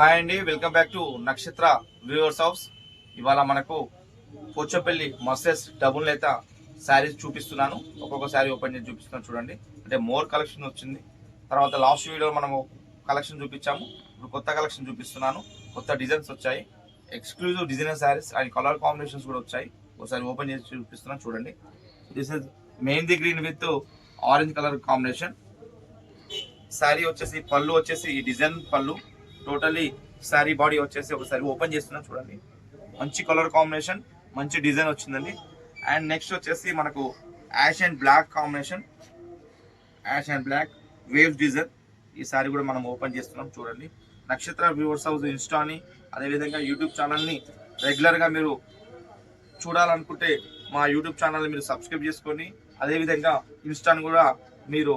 Hi అండి welcome back to Nakshatra viewers house. ఇవాళ మనకు పోచపల్లి మర్సెస్ డబుల్ నేత శారీస్ చూపిస్తున్నాను. ఒక్కొక్క శారీ ఓపెన్ చేసి చూపిస్తున్నాను చూడండి. అంటే మోర్ కలెక్షన్ వచ్చింది. తర్వాత లాస్ట్ వీడియో మనము కలెక్షన్ చూపించాము. ఇప్పుడు కొత్త కలెక్షన్ చూపిస్తున్నాను. కొత్త డిజైన్స్ వచ్చాయి. Exclusive designer saris and colour combinations కూడా వచ్చాయి. ఒకసారి ఓపెన్ చేసి చూపిస్తున్నాను చూడండి. This is mehndi green with orange colour combination. Sari వచ్చేసి పళ్ళు వచ్చేసి ఈ డిజైన్ పళ్ళు. టోటలీ శారీ బాడీ వచ్చేసి ఒకసారి ఓపెన్ చేస్తున్నా చూడండి. మంచి కలర్ కాంబినేషన్ మంచి డిజైన్ వచ్చిందండి. అండ్ నెక్స్ట్ వచ్చేసి మనకు ash and black combination. Ash and black wave design. ఈ శారీ కూడా మనం ఓపెన్ చేస్తున్నాం చూడండి. నక్షత్ర వ్యూవర్స్ హౌస్ ఇన్స్టాని అదేవిధంగా యూట్యూబ్ ఛానల్ని రెగ్యులర్గా మీరు చూడాలనుకుంటే మా యూట్యూబ్ ఛానల్ని మీరు సబ్స్క్రైబ్ చేసుకొని అదేవిధంగా ఇన్స్టాని కూడా మీరు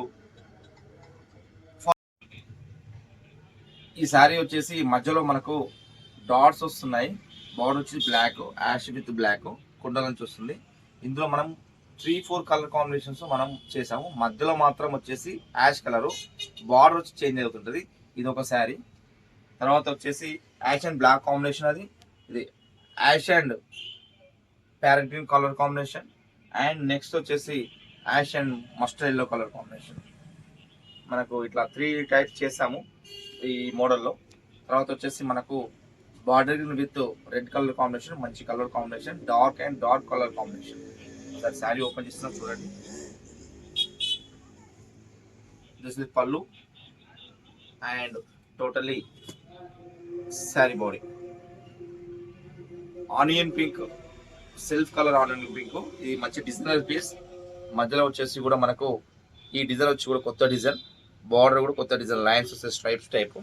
ఈ శారీ వచ్చేసి మధ్యలో మనకు డాట్స్ వస్తున్నాయి. బార్డర్ వచ్చి బ్లాక్ యాష్ విత్ బ్లాక్ కుండల నుంచి వస్తుంది. ఇందులో మనం త్రీ ఫోర్ కలర్ కాంబినేషన్స్ మనం చేసాము మధ్యలో మాత్రం వచ్చేసి యాష్ కలరు బార్డర్ వచ్చి చేంజ్ అవుతుంటుంది. ఇది ఒక శారీ. తర్వాత వచ్చేసి యాష్ అండ్ బ్లాక్ కాంబినేషన్ అది. ఇది ash and parrot green colour combination and next వచ్చేసి ash and mustard yellow colour combination మనకు ఇట్లా త్రీ టైప్స్ చేసాము ఈ మోడల్లో. తర్వాత వచ్చేసి మనకు border with red colour combination మంచి colour combination dark and dark colour combination sir sari open చేస్తున్నాం చూడండి. This is pallu and totally sari body onion pink self colour onion pink ఇది మంచి డిజైనర్ పీస్ మధ్యలో వచ్చేసి కూడా మనకు ఈ డిజైన్ వచ్చి కూడా కొత్త డిజైన్ బార్డర్ కూడా కొత్త డిజైన్ లైన్స్ వస్తే స్ట్రైప్స్ టైప్.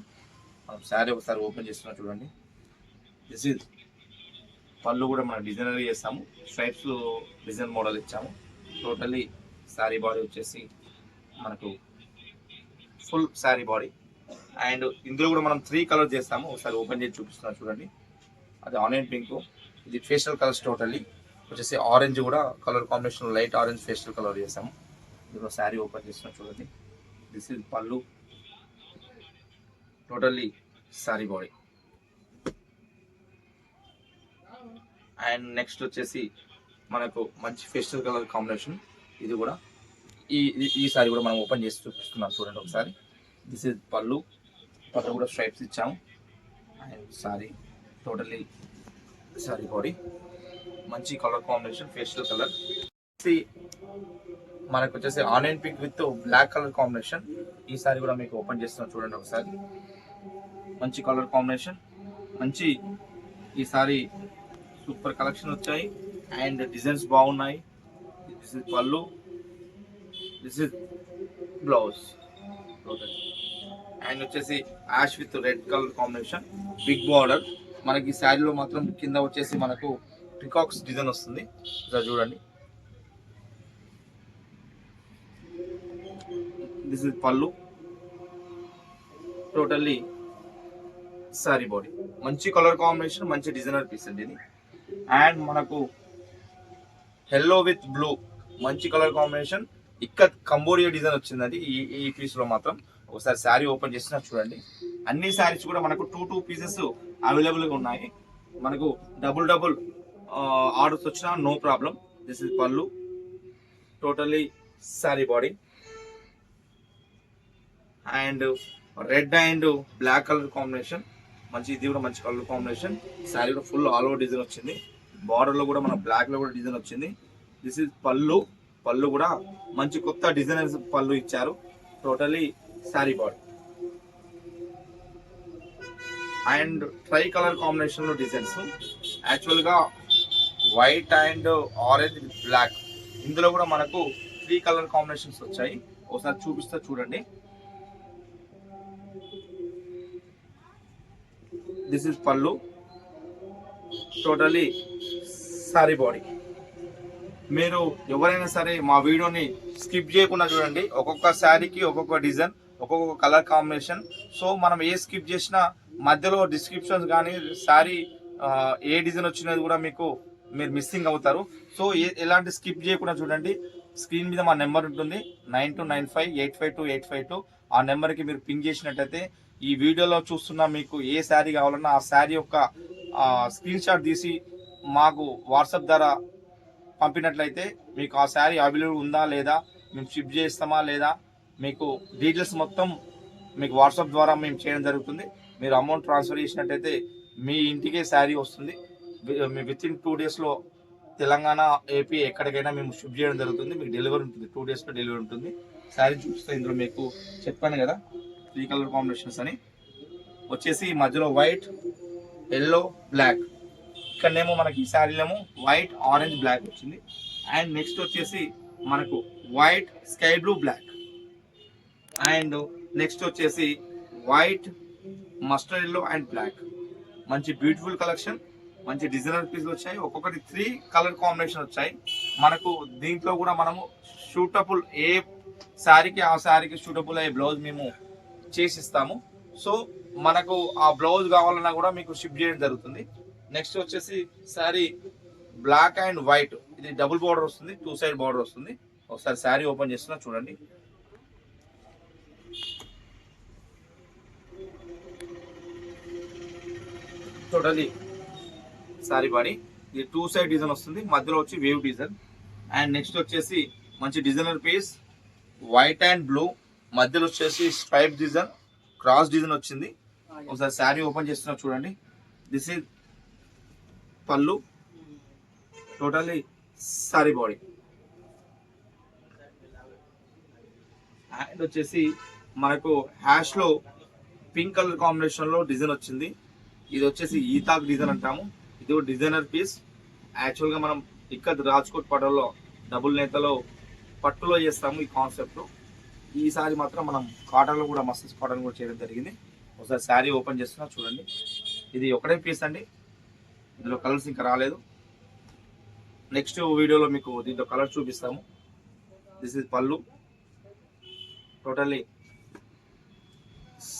మనం శారీ ఒకసారి ఓపెన్ చేస్తున్నా చూడండి. దిస్ ఇస్ పళ్ళు కూడా మనం డిజైనర్ చేస్తాము. స్ట్రైప్స్ డిజైన్ మోడల్ ఇచ్చాము. టోటల్లీ శారీ బాడీ వచ్చేసి మనకు ఫుల్ శారీ బాడీ. అండ్ ఇందులో కూడా మనం త్రీ కలర్ చేస్తాము. ఒకసారి ఓపెన్ చేసి చూపిస్తున్నా చూడండి. అది ఆనియన్ పింక్ ఇది ఫేషియల్ కలర్స్ టోటల్లీ వచ్చేసి ఆరెంజ్ కూడా colour combination light orange facial colour చేసాము ఇందులో శారీ ఓపెన్ చేస్తున్నా చూడండి. This is pallu totally sari body. And next వచ్చేసి మనకు మంచి ఫెస్టివల్ కలర్ కాంబినేషన్. ఇది కూడా ఈ ఈ- ఈ సారీ కూడా మనం ఓపెన్ చేసి చూపిస్తున్నాం చూడండి ఒకసారి. దిస్ ఇస్ పళ్ళు పళ్ళు కూడా స్ట్రైప్స్ ఇచ్చాము. And sari totally sari body. మంచి కలర్ కాంబినేషన్ ఫేషియల్ కలర్. మనకు వచ్చేసి onion pink with black colour combination. ఈ కూడా మీకు ఓపెన్ చేస్తున్నాం చూడండి ఒకసారి. మంచి కలర్ కాంబినేషన్. మంచి ఈ సూపర్ కలెక్షన్ వచ్చాయి. అండ్ డిజైన్స్ బాగున్నాయి. This is pallu. This is blouse and వచ్చేసి ash with red colour combination. Big border మనకి ఈ శారీలో మాత్రం కింద వచ్చేసి మనకు పికాక్స్ డిజైన్ వస్తుంది. ఇలా చూడండి. This is pallu totally sari body మంచి కలర్ కాంబినేషన్ మంచి డిజైనర్ పీస్ అండి ఇది. అండ్ మనకు ఎల్లో విత్ బ్లూ మంచి కలర్ కాంబినేషన్ ఇక్కడ కంబోడియా డిజైన్ వచ్చిందండి ఈ ఈ పీస్లో మాత్రం. ఒకసారి శారీ ఓపెన్ చేసినా చూడండి. అన్ని శారీస్ కూడా మనకు టూ టూ పీసెస్ అవైలబుల్గా ఉన్నాయి. మనకు డబుల్ డబుల్ ఆర్డర్స్ వచ్చినా no problem this is pallu totally sari body and red and black colour combination. మంచి ఇది కూడా మంచి కలర్ కాంబినేషన్. శారీ కూడా ఫుల్ ఆల్ ఓవర్ డిజైన్ వచ్చింది. బార్డర్లో కూడా మన బ్లాక్లో కూడా డిజైన్ వచ్చింది. దిస్ ఇస్ పళ్ళు. పళ్ళు కూడా మంచి కొత్త డిజైనర్స్ పళ్ళు ఇచ్చారు. Totally sari border and tri colour కాంబినేషన్లో డిజైన్స్ యాక్చువల్గా white and orange with black ఇందులో కూడా మనకు త్రీ కలర్ కాంబినేషన్స్ వచ్చాయి. ఒకసారి చూపిస్తా చూడండి. This is pallu totally sari body మీరు ఎవరైనా సరే మా వీడియోని స్కిప్ చేయకుండా చూడండి. ఒక్కొక్క శారీకి ఒక్కొక్క డిజైన్ ఒక్కొక్క కలర్ కాంబినేషన్ సో మనం ఏ స్కిప్ చేసినా మధ్యలో డిస్క్రిప్షన్స్ కానీ శారీ ఏ డిజైన్ వచ్చినది కూడా మీకు మీరు మిస్సింగ్ అవుతారు. సో ఎలాంటి స్కిప్ చేయకుండా చూడండి. స్క్రీన్ మీద మా నెంబర్ ఉంటుంది. Nine two nine five eight five two eight five two ఆ నెంబర్కి మీరు పింక్ చేసినట్టయితే ఈ వీడియోలో చూస్తున్న మీకు ఏ శారీ కావాలన్నా ఆ శారీ యొక్క స్క్రీన్ షాట్ తీసి మాకు వాట్సాప్ ద్వారా పంపినట్లయితే మీకు ఆ శారీ అవైలబుల్ ఉందా లేదా మేము షిప్ చేస్తామా లేదా మీకు డీటెయిల్స్ మొత్తం మీకు వాట్సాప్ ద్వారా మేము చేయడం జరుగుతుంది. మీరు అమౌంట్ ట్రాన్స్ఫర్ చేసినట్టయితే మీ ఇంటికే శారీ వస్తుంది. విత్ ఇన్ టూ డేస్లో తెలంగాణ ఏపీ ఎక్కడికైనా మేము షిఫ్ట్ చేయడం జరుగుతుంది. మీకు డెలివరీ ఉంటుంది. టూ డేస్లో డెలివరీ ఉంటుంది. శారీ చూపిస్తే ఇందులో మీకు చెప్పాను కదా. త్రీ కలర్ కాంబినేషన్స్ అని. వచ్చేసి మధ్యలో వైట్ ఎల్లో బ్లాక్. ఇక్కడనేమో మనకి ఈ శారీలేమో వైట్ ఆరెంజ్ బ్లాక్ వచ్చింది. అండ్ నెక్స్ట్ వచ్చేసి మనకు white sky blue black. And next వచ్చేసి white mustard yellow and black. మంచి బ్యూటిఫుల్ కలెక్షన్. మంచి డిజైనర్ పీస్లు వచ్చాయి. ఒక్కొక్కటి త్రీ కలర్ కాంబినేషన్ వచ్చాయి. మనకు దీంట్లో కూడా మనము షూటబుల్ ఏ శారీకి ఆ శారీకి షూటబుల్ అయ్యే బ్లౌజ్ మేము చేసిస్తాము. సో మనకు ఆ బ్లౌజ్ కావాలన్నా కూడా మీకు షిప్ చేయడం జరుగుతుంది. నెక్స్ట్ వచ్చేసి శారీ బ్లాక్ అండ్ వైట్. ఇది డబుల్ బార్డర్ వస్తుంది టూ సైడ్ బార్డర్ వస్తుంది. ఒకసారి శారీ ఓపెన్ చేస్తున్నా చూడండి. Totally sari body. ఇది టూ సైడ్ డిజైన్ వస్తుంది మధ్యలో వచ్చి వేవ్ డిజైన్. అండ్ నెక్స్ట్ వచ్చేసి మంచి designer piece white and blue. మధ్యలో వచ్చేసి స్ట్రైప్ డిజైన్ క్రాస్ డిజైన్ వచ్చింది. ఒకసారి శారీ ఓపెన్ చేస్తున్నా చూడండి. This is pallu totally sari body. And వచ్చేసి మనకు హ్యాష్లో పింక్ కలర్ కాంబినేషన్లో డిజైన్ వచ్చింది. ఇది వచ్చేసి ఈతాక్ డిజైన్ అంటాము. ఇది ఒక డిజైనర్ పీస్. యాక్చువల్గా మనం ఇక్కడ రాజ్కోట్ పటంలో డబుల్ నేతలో పట్టులో చేస్తాము ఈ కాన్సెప్ట్ ఈసారి మాత్రం మనం కాటన్లో కూడా మస్తు కాటన్ కూడా చేయడం జరిగింది. ఒకసారి శారీ ఓపెన్ చేస్తున్నా చూడండి. ఇది ఒకటే పీస్ అండి. ఇందులో కలర్స్ ఇంకా రాలేదు. నెక్స్ట్ వీడియోలో మీకు దీంతో కలర్ చూపిస్తాము. This is pallu totally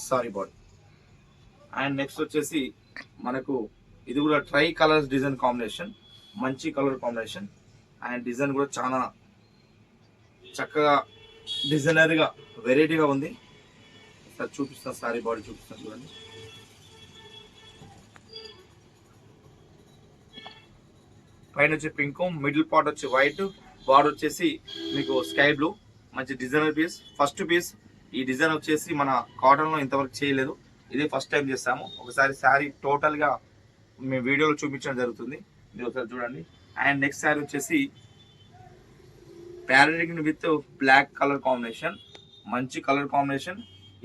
sari body and next వచ్చేసి మనకు ఇది కూడా ట్రై కలర్స్ డిజైన్ కాంబినేషన్ మంచి కలర్ కాంబినేషన్ అండ్ డిజైన్ కూడా చాలా చక్కగా డిజైనర్గా వెరైటీగా ఉంది. సార్ చూపిస్తాను సారీ బాడీ చూపిస్తాను చూడండి. పైన వచ్చి పింక్ మిడిల్ పార్ట్ వచ్చి వైట్ బార్డర్ వచ్చేసి మీకు స్కై బ్లూ. మంచి డిజైనర్ పీస్. ఫస్ట్ పీస్ ఈ డిజైన్ వచ్చేసి మన కాటన్లో ఇంతవరకు చేయలేదు. ఇదే ఫస్ట్ టైం చేస్తాము. ఒకసారి శారీ టోటల్గా మీ మేము వీడియోలో చూపించడం జరుగుతుంది. మీరు ఒకసారి చూడండి. అండ్ నెక్స్ట్ శారీ వచ్చేసి parrot green with black colour combination మంచి కలర్ కాంబినేషన్.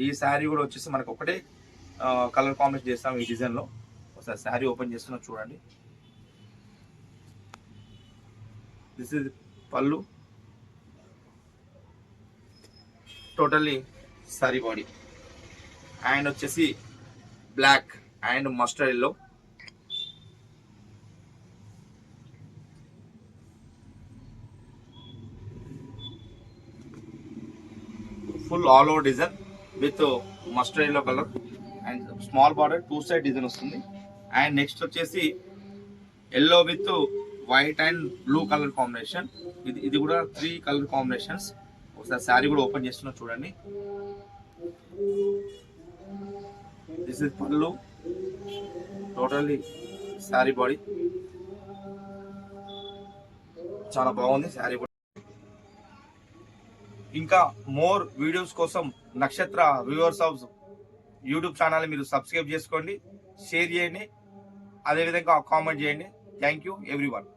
ఈ శారీ కూడా వచ్చేసి మనకు ఒకటే కలర్ కాంబినేషన్ చేస్తాం ఈ డిజైన్లో. ఒకసారి శారీ ఓపెన్ చేస్తున్నా చూడండి. This is pallu. Totally sari body and వచ్చేసి black and mustard yellow full all over design with mustard yellow colour and small border two side design వస్తుంది. అండ్ నెక్స్ట్ వచ్చేసి yellow with white and blue colour combination. ఇది ఇది కూడా three colour combinations. ఒకసారి శారీ కూడా open చేస్తున్నా చూడండి. This is pallu. Totally sari body. చాలా బాగుంది శారీ కూడా. ఇంకా మోర్ వీడియోస్ కోసం Nakshatra viewers house YouTube channel మీరు సబ్స్క్రైబ్ చేసుకోండి షేర్ చేయండి అదేవిధంగా కామెంట్ చేయండి. Thank you every one